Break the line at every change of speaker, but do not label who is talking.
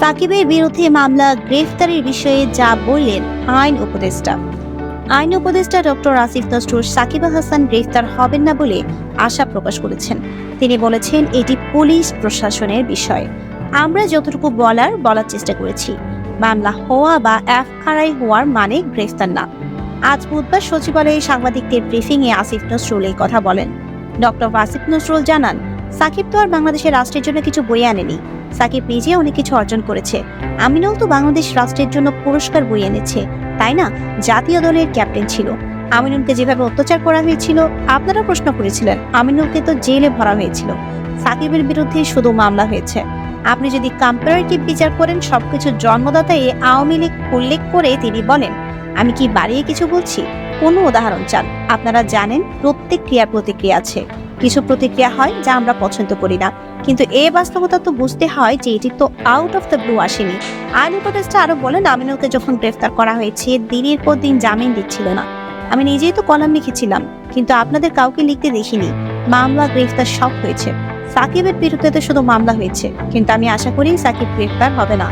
সাকিবের বিরুদ্ধে মামলা গ্রেফতারের বিষয়ে যা বললেন আইন উপদেষ্টা। আইন উপদেষ্টা ডক্টর আসিফ নজরুল সাকিব হাসান গ্রেফতার হবেন না বলে আশা প্রকাশ করেছেন। তিনি বলেছেন, এটি পুলিশ প্রশাসনের বিষয়। আমরা যতটুকু বলার বলার চেষ্টা করেছি। মামলা হওয়া বা এফআরআই হওয়ার মানে গ্রেফতার না। আজ বুধবার সচিবালয়ে সাংবাদিকদের ব্রিফিংয়ে আসিফ নজরুল এই কথা বলেন। ডক্টর আসিফ নজরুল জানান সাকিব তো আর বাংলাদেশের রাষ্ট্রের জন্য কিছু বই আনেনি। সাকিব নিজে অনেক কিছু অর্জন করেছে। আমিনুল তো বাংলাদেশ রাষ্ট্রের জন্য পুরস্কার বই এনেছে। তাই না? জাতীয় দলের ক্যাপ্টেন ছিল। আমিনুলকে যেভাবে অত্যাচার করা হয়েছিল আপনারা প্রশ্ন করেছিলেন, আমিনুলকে তো জেলে ভরা হয়েছিল। সাকিবের বিরুদ্ধে শুধু মামলা হয়েছে। আপনি যদি কম্পারেটিভ বিচার করেন, সবকিছু জন্মদাতা এ আওয়ামী লীগ উল্লেখ করে তিনি বলেন, আমি কি বাড়িয়ে কিছু বলছি? কোনো উদাহরণ চান? আপনারা জানেন, প্রত্যেক ক্রিয়া প্রতিক্রিয়া আছে। কিছু প্রতিক্রিয়া হয় যা আমরা পছন্দ করি না। কিন্তু এ বাস্তবতা তো বুঝতে হয় যে এটি তো আউট অফ দ্য ব্লু আসেনি। আইন উপদেষ্টা আরও বলেন, আমিনুলকে যখন গ্রেফতার করা হয়েছে, দিনের পর দিন জামিন দিচ্ছিল না। আমি নিজেই তো কলাম লিখেছিলাম, কিন্তু আপনাদের কাউকে লিখতে দেখিনি। মামলা, গ্রেফতার সব হয়েছে। সাকিবের বিরুদ্ধে তো শুধু মামলা হয়েছে, কিন্তু আমি আশা করি সাকিব গ্রেফতার হবে না।